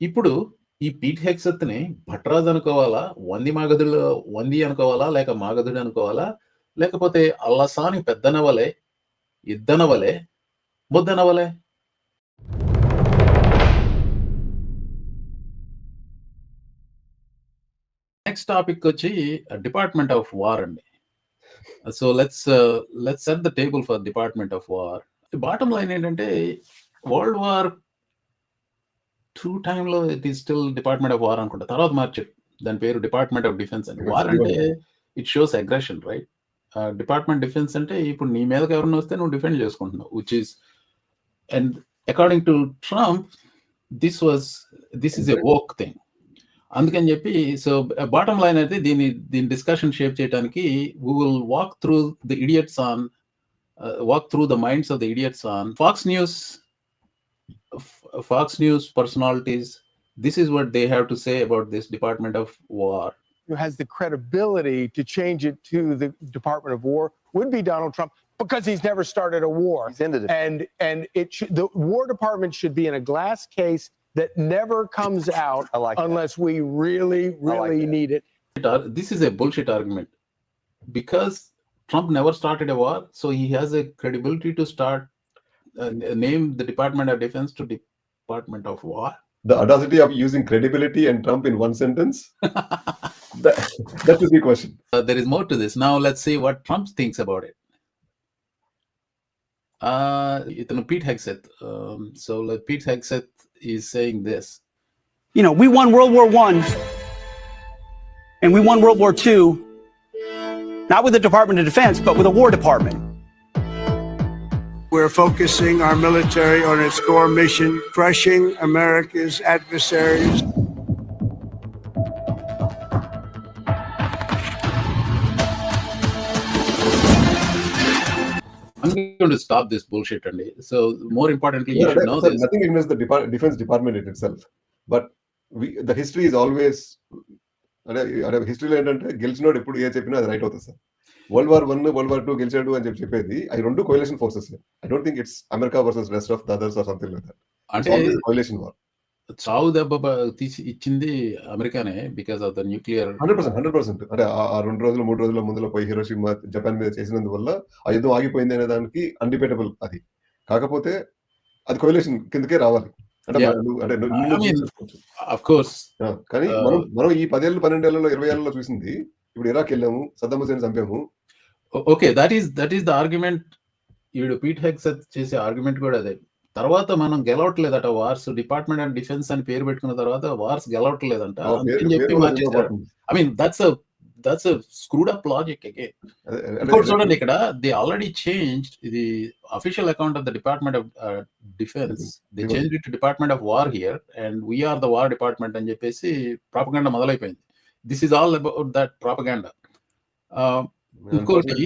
ఇప్పుడు ఈ పీట్ హెగ్సెత్‌ని భట్రాజు అనుకోవాలా? వంది మాగధుడు వంది అనుకోవాలా? లేక మాగధుడు అనుకోవాలా? లేకపోతే అల్లసాని పెద్దనవలే, ఇద్దనవలే, ముద్దనవలే? నెక్స్ట్ టాపిక్ వచ్చి డిపార్ట్‌మెంట్ ఆఫ్ వార్ అండి. So let's let's set the table for department of war. Bottom line ఏంటంటే వరల్డ్ వార్ 2 టైమ్‌లో it is still department of war అనుకుంటా. తర్వాత మార్చారు. దాని పేరు డిపార్ట్‌మెంట్ ఆఫ్ డిఫెన్స్ అని. వార్ అంటే it shows aggression right? Department defence అంటే ఇప్పుడు నీ మీదకి ఎవరైనా వస్తే నువ్వు డిఫెండ్ చేసుకుంటున్నావు. Which is and according to Trump this was this is a woke thing. అందుకని చెప్పి సో బాటమ్ లైన్ అయితే దీన్ని దీని డిస్కషన్ షేప్ చేయడానికి we will walk through the idiots on walk through the minds of the idiots on Fox News Fox News personalities. This is what they have to say about this Department of War. who has the credibility to change it to the Department of War would be Donald Trump because he's never started a war. He's ended it. And and it should, the War Department should be in a glass case that never comes out I like that. unless we really, really that. need it. It This is a bullshit argument because Trump never started a war, so he has a credibility to start uh, name the Department of Defense to Department of War. The audacity of using credibility and Trump in one sentence? that, that is the question. Uh, there is more to this. Now let's see what Trump thinks about it. Uh, ಇತನ Pete um, so like Pete Hegseth is saying this: "You know, we won World War 1 and we won World War II not with the Department of Defense, but with a War Department. We're focusing our military on its core mission, crushing America's adversaries. I'm going to stop this bullshit, Andy. So more importantly, you Yeah, should that- know sir, this. nothing against the depart- defense department in itself. But we, the history is always అదే అదే హిస్టరీలో ఏంటంటే గెలిచినోడు ఎప్పుడు ఏ చెప్పినా అది right అవుతుంది sir world war one world war two గెలిచాడు అని చెప్పి చెప్పేది. అవి రెండు coalition forces I don't think it's America versus rest of the others or something like that అంటే కోయిలేషన్ వార్ చావు దెబ్బ తీసి ఇచ్చింది అమెరికానే because of the nuclear hundred percent hundred percent అంటే ఆ రెండు రోజులు మూడు రోజుల ముందులో పోయి హీరోషిమా జపాన్ మీద చేసినందువల్ల ఆ యుద్ధం ఆగిపోయింది అనే దానికి అన్డిబేటబుల్ అది. కాకపోతే అది కోయిలేషన్ కిందకే రావాలి. అంటే కానీ Uh, మనం మనం ఈ పదేళ్ళు పన్నెండేళ్ళలో ఇరవై ఏళ్ళలో చూసింది ఇప్పుడు ఇరాక్ వెళ్ళాము Saddam Hussein చంపాము. Okay that is that is the argument ఈవిడ పీట్ హెక్సెత్ చేసే ఆర్గ్యుమెంట్ కూడా అదే. తర్వాత మనం గెలవట్లేదట వార్స్ డిపార్ట్మెంట్ ఆఫ్ డిఫెన్స్ అని పేరు పెట్టుకున్న తర్వాత వార్స్ గెలవట్లేదంట. చెప్పి మార్చేశారు. important. I mean that's that's screwed up logic again ఇంకోటి చూడండి ఇక్కడ దే ఆల్రెడీ చేంజ్ ఇది official account of the department of defence they. Change it department of war here and we're the war department అని చెప్పేసి propaganda మొదలైపోయింది. This is all about that propaganda ఇంకోటి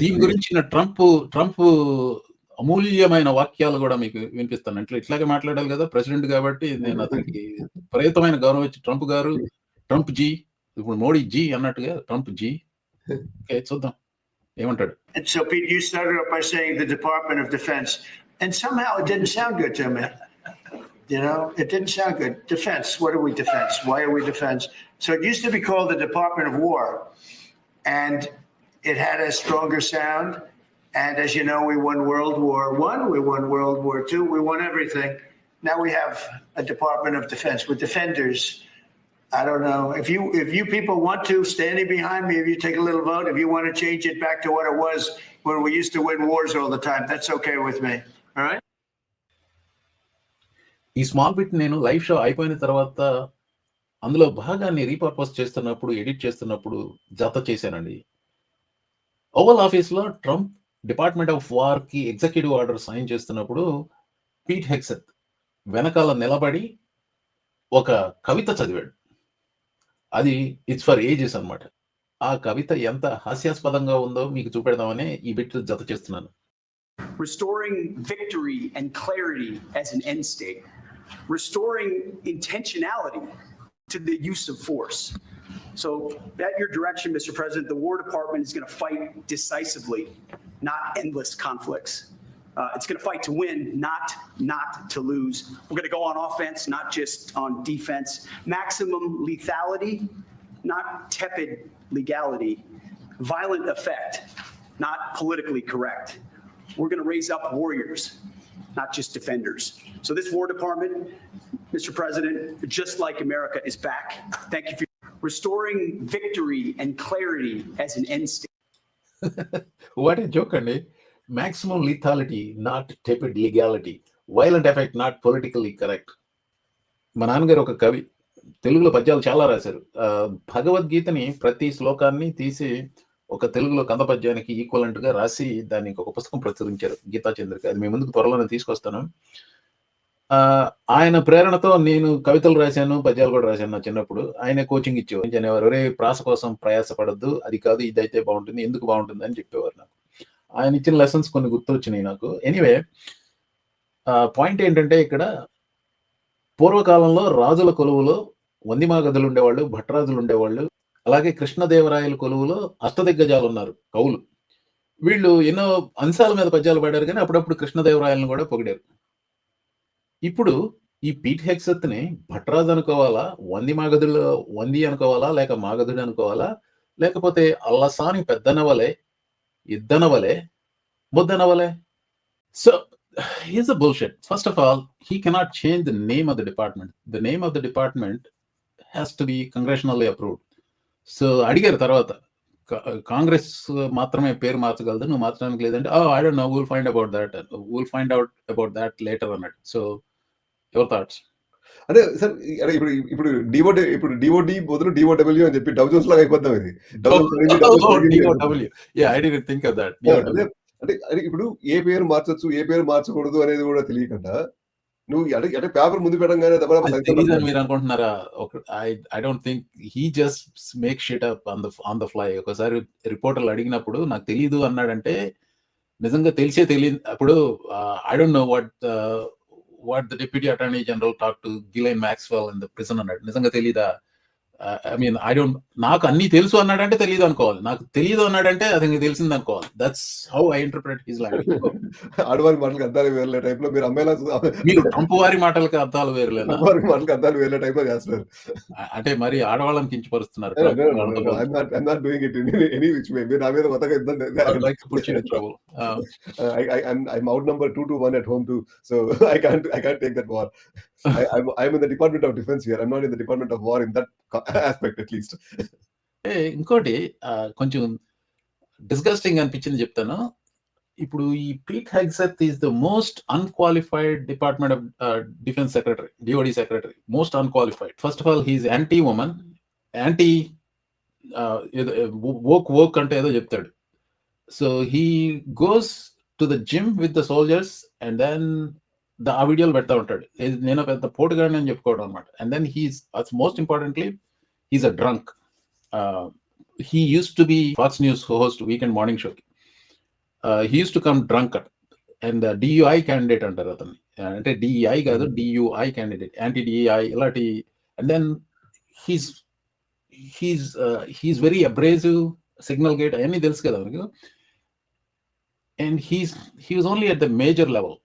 దీని గురించిన Trump Trump అమూల్యమైన వాక్యాలు కూడా మీకు వినిపిస్తాను అంటే ఇట్లాగే మాట్లాడాలి కదా ప్రెసిడెంట్ కాబట్టి నేను అతనికి విపరీతమైన గౌరవం ఇచ్చి ట్రంప్ గారు ట్రంప్ జీ ఇప్పుడు మోడీ జీ అన్నట్టుగా ట్రంప్ జీ. ఓకే చూద్దాం. ఏమంటాడు? And so, Pete, you started off by saying the Department of Defense, and somehow it didn't sound good to me. You know, it didn't sound good. Defense, what are we defense? Why are we defense? So it used to be called the Department of War, and it had a stronger sound. And as you know, we won World War One, we won World War Two, we won everything. Now we have a Department of Defense with defenders. I don't know if you if you people want to standing behind me. If you take a little vote, if you want to change it back to what it was when we used to win wars all the time, that's okay with me. ఈ small bit నేను live show అయిపోయిన తర్వాత అందులో భాగాన్ని repurpose చేస్తున్నప్పుడు edit చేస్తున్నప్పుడు జత చేశానండి. ఓవల్ ఆఫీస్లో ట్రంప్ డిపార్ట్మెంట్ ఆఫ్ వార్కి ఎగ్జిక్యూటివ్ ఆర్డర్ సైన్ చేస్తున్నప్పుడు పీట్ హెక్సెత్ వెనకాల నిలబడి ఒక కవిత చదివాడు. అది ఇట్స్ ఫర్ ఏజెస్ అనమాట ఆ కవిత ఎంత హాస్యాస్పదంగా ఉందో మీకు చూపెడదామని ఈ బిట్ జత చేస్తున్నాను. Restoring victory and clarity as an end state, restoring intentionality to the use of force. So, at your direction, Mr. President, the War Department is going to fight decisively, not endless conflicts. Uh, it's going to fight to win, not not to lose. We're going to go on offense, not just on defense. Maximum lethality, not tepid legality. Violent effect, not politically correct. We're going to raise up warriors, not just defenders. So this War Department, Mr. President, just like America, is back. Thank you for restoring victory and clarity as an end state. what a joke, అండి Maximum lethality, not tepid legality. Violent effect not politically correct మా నాన్నగారు ఒక కవి తెలుగులో పద్యాలు చాలా రాశారు భగవద్గీతని ప్రతి శ్లోకాన్ని తీసి ఒక తెలుగులో కంద పద్యానికి ఈక్వలెంట్గా రాసి దాన్ని ఒక పుస్తకం ప్రచురించారు గీతా చంద్రిక. అది మీ ముందుకు త్వరలోనే తీసుకొస్తాను. ఆ, ఆయన ప్రేరణతో నేను కవితలు రాశాను పద్యాలు కూడా రాశాను నా చిన్నప్పుడు. ఆయన కోచింగ్ ఇచ్చేవారు. అనేవారు ఒరే ప్రాస కోసం ప్రయాసపడద్దు. అది కాదు ఇదైతే బాగుంటుంది ఎందుకు బాగుంటుంది? అని చెప్పేవారు నాకు. ఆయన ఇచ్చిన లెసన్స్ కొన్ని గుర్తొచ్చినాయి నాకు. ఎనీవే పాయింట్ ఏంటంటే ఇక్కడ పూర్వకాలంలో రాజుల కొలువులో వందిమాగదులు ఉండేవాళ్ళు భట్రాజులు ఉండేవాళ్ళు అలాగే కృష్ణదేవరాయల కొలువులో అష్టదిగ్గజాలు ఉన్నారు కవులు వీళ్ళు ఎన్నో అంశాల మీద పద్యాలు పాడారు కానీ అప్పుడప్పుడు కృష్ణదేవరాయలను కూడా పొగిడారు ఇప్పుడు ఈ పీట్ హెక్సత్ భట్రాజ్ భట్రాజు అనుకోవాలా వంది మాగధుడు వంది అనుకోవాలా లేక మాగదుడు అనుకోవాలా లేకపోతే అల్లసాని పెద్దనవలే ఇద్దనవలే ముద్దనవలే so here's a bullshit. First of all, he cannot change the name of the department. The name of the department has to be congressionally approved. So అడిగారు తర్వాత కాంగ్రెస్ మాత్రమే పేరు మార్చగలదు నువ్వు మార్చడానికి లేదంటే I don't know will find about that will find out about that later అన్నాడు. So your thoughts అంటే సార్ ఇప్పుడు ఇప్పుడు డివోడి ఇప్పుడు డివోడి బదులు డివోడబ్ల్యూ అని చెప్పి డౌ జోన్స్ లాగా అయిపోద్దాం ఇది. అదే అంటే అదే ఇప్పుడు ఏ పేరు మార్చొచ్చు ఏ పేరు మార్చకూడదు అనేది కూడా తెలియకుండా నువ్వు అంటే అంటే పేపర్ ముందు పెట్టంగానే దెబ్బ మీరు అనుకుంటున్నారా I I don't think he just make shit up on the on the fly. ఒకసారి రిపోర్టర్లు అడిగినప్పుడు నాకు తెలియదు అన్నాడంటే నిజంగా తెలిసే తెలియదు. అప్పుడు I don't know what what the deputy attorney general talk to Ghislaine Maxwell in the prison అన్నాడు. నిజంగా తెలీదా? ఐ మీన్ ఐ డోంట్ నాకు అన్ని తెలుసు అన్నాడంటే తెలియదు అనుకోవాలి. నాకు తెలియదు అన్నాడంటే అది నీకు తెలిసింది అనుకోవాలి. That's how I interpret his language ఆడవారి మాటలకు అర్థాలు వేరే టైప్లో మీరు అమ్మాయిలా మీరు ట్రంప్ వారి మాటలకి అర్థాలు వేరులేనా? అమ్మవారి మాటలకు అర్థాలు వేరే టైప్లో చేస్తున్నారు అంటే మరి ఆడవాళ్ళని కించపరుస్తున్నారు నా మీద కొత్తగా put you in trouble. Um, I, I, I'm I'm outnumbered two to one at home too, so I I'm I'm in the Department of Defense here. I'm not in the Department of War in that aspect at least. ఇంకోటి కొంచెం disgusting అనిపించింది చెప్తాను ఇప్పుడు ఈ Pete Hegseth is the most unqualified Department of Defense secretary DOD secretary most unqualified first of all he is anti women anti woke woke అంటే ఏదో చెప్తాడు so he goes to the gym with the soldiers and then the uh వీడియోలు పెడతా ఉంటాడు. ఇది నేను పెద్ద పోటుగాడిని అని చెప్పుకోవడం అనమాట and then he's most importantly he's a drunk he used to be Fox News host weekend morning show. Uh, he used to come drunk and uh, DUI candidate అంటారు అతన్ని. అంటే డిఈఐ కాదు డియుఐ క్యాండిడేట్ యాంటీ డిఈఐ ఇలాంటి and then he's he's he's very abrasive signal gate అవన్నీ తెలుసు కదా మనకు. And he's he was only at the major level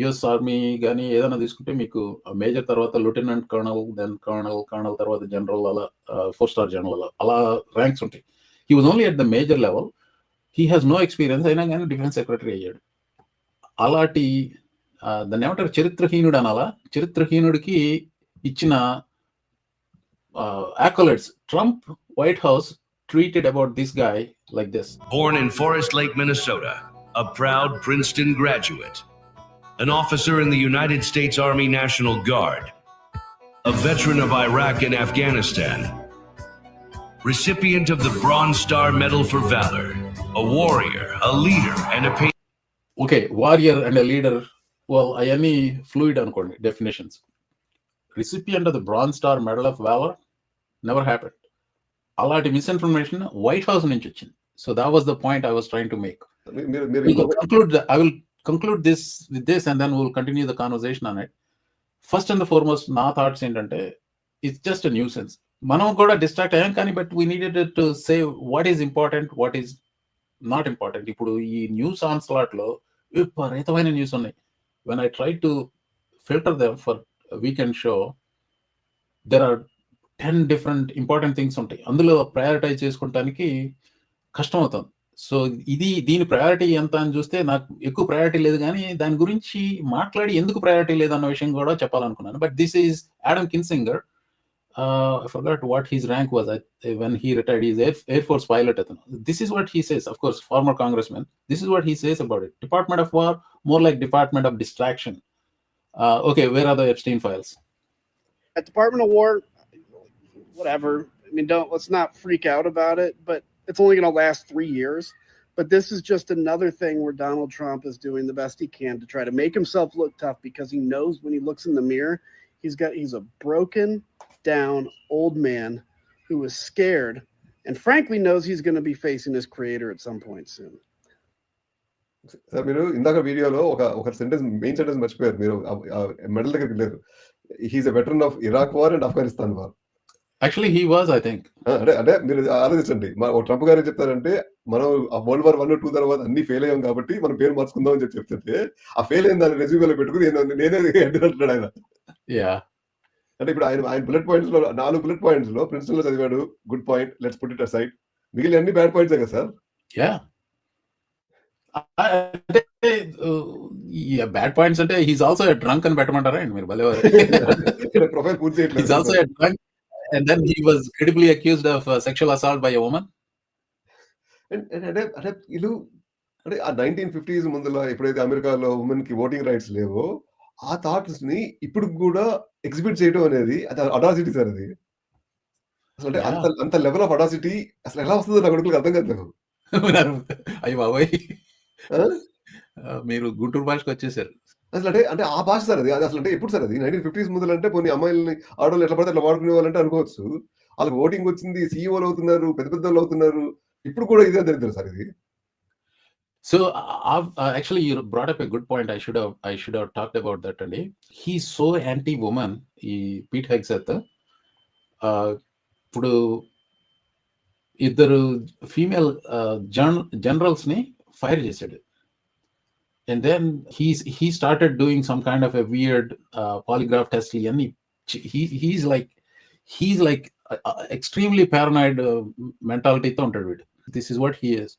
US army కానీ ఏదైనా తీసుకుంటే మీకు మేజర్ తర్వాత lieutenant colonel then colonel colonel తర్వాత జనరల్ అలా ఫోర్ స్టార్ జనరల్ అలా అలా ర్యాంక్స్ ఉంటాయి. He was only at the major level he has no experience అయినా కానీ డిఫెన్స్ సెక్రటరీ అయ్యాడు. అలాంటి దాన్ని ఏమంటారు? చరిత్రహీనుడు అనాలా? చరిత్రహీనుడికి ఇచ్చిన accolades. Trump White House tweeted about this guy like this Born in Forest Lake, Minnesota, a proud Princeton graduate, an officer in the United States Army National Guard, a veteran of Iraq and Afghanistan, recipient of the Bronze Star Medal for Valor, a warrior, a leader, and a patriot. Okay warrior and leader అవన్నీ fluid అనుకోండి definitions recipient of the bronze star medal of valour never happen అలాంటి misinformation white house నుంచి వచ్చింది so that was the point I was trying to make మీరు మీరు this with this and then we'll continue the conversation on it. First and the foremost, నా thoughts ఏంటంటే it's just nuisance మనం కూడా distract అయ్యాం కానీ but we needed to say what is important what is not important ఇప్పుడు ఈ news ఆన్ స్లాట్లో విపరీతమైన న్యూస్ ఉన్నాయి. When I try to filter them for weekend show there are ten different important things ఉంటాయి. అందులో ప్రయారిటైజ్ చేసుకోవటానికి కష్టం అవుతుంది. సో ఇది దీని ప్రయారిటీ ఎంత అని చూస్తే నాకు ఎక్కువ ప్రయారిటీ లేదు కానీ దాని గురించి మాట్లాడి ఎందుకు ప్రయారిటీ లేదన్న విషయం కూడా చెప్పాలనుకున్నాను. But this is Adam Kinsinger forgot what his rank was when he retired is air air force pilot అతను this is what he says of course former congressmen this is what he says about it Department of War more like department of distraction okay where are the Epstein files at Department of War, whatever. I mean, don't let's not freak out about it. But it's only going to last three years. But this is just another thing where Donald Trump is doing the best he can to try to make himself look tough because he knows when he looks in the mirror, he's got he's a broken down old man who is scared and frankly knows he's going to be facing his creator at some point soon. Sir మీరు ఇందాక వీడియోలో ఒక ఒక sentence main sentence మర్చిపోయారు మీరు medal దగ్గరికి వెళ్ళారు he's a veteran of Iraq war and Afghanistan war actually he was I think అంటే అంటే మీరు ఆలోచించండి. ట్రంప్ గారు చెప్తారంటే మనం వరల్డ్ వార్ వన్ టూ తర్వాత అన్ని ఫెయిల్ అయ్యాం కాబట్టి మనం పేరు మార్చుకుందాం అని చెప్పి చెప్తుంటే ఆ ఫెయిల్ అయిన దాన్ని రెజ్యూమేలో పెట్టుకుని నేను- అంటున్నాడు ఆయన. యా అంటే ఇప్పుడు ఆయన ఆయన బుల్లెట్ పాయింట్స్లో నాలుగు బుల్లెట్ పాయింట్స్లో ప్రిన్సిపల్లో చదివాడు good point let's put it side మిగిలిన అన్ని బ్యాడ్ పాయింట్స్ కదా సార్? యా అంటే బ్యాడ్ పాయింట్స్ అంటే హీస్ ఆల్సో డ్రంక్ అని పెట్టమంటారా అండి మీరు? భలేవారు. ప్రొఫైల్ పూర్తి ఆల్సో చేయట్లేదు drunk and then he was credibly accused of sexual assault by a woman And- and అంటే అంటే వీళ్ళు అంటే ఆ నైన్టీన్ ఫిఫ్టీస్ ముందులో ఎప్పుడైతే అమెరికాలో ఉమెన్కి ఓటింగ్ రైట్స్ లేవో ఆ థాట్స్ని ఇప్పుడు కూడా ఎగ్జిబిట్ చేయడం అనేది అది అడాసిటీ సార్ అది. అసలు అంటే అంత అంత లెవెల్ ఆఫ్ అడాసిటీ అసలు ఎలా వస్తుందో నా కొడుకులకు అర్థం కాదు నాకు. అయ్యి బాబాయ్? మీరు గుంటూరు భాషకు వచ్చేసారు. అసలు అంటే అంటే ఆ భాష సార్ అది. అది అసలు అంటే ఎప్పుడు సార్ అది? నైన్టీన్ ఫిఫ్టీస్ ముందు అంటే పోనీ అమ్మాయిలని ఆడవాళ్ళు ఎట్లా పడితే అట్లా వాడుకునే వాళ్ళంటే అనుకోవచ్చు. వాళ్ళకి ఓటింగ్ వచ్చింది సీఈఓలు అవుతున్నారు పెద్ద పెద్ద వాళ్ళు అవుతున్నారు. ఇప్పుడు కూడా ఇదే దరిద్రం సార్ ఇది. So actually you brought up a good point I should I should have talk should that అండి హీ సో today. ఉమెన్ ఈ పీట్ హెగ్సెత్ ఇప్పుడు ఇద్దరు ఫీమేల్ జన్ and then he's he started doing some kind of a weird uh, polygraph test. And he, he he's like he's like uh, uh, extremely paranoid uh, mentality this is what he is.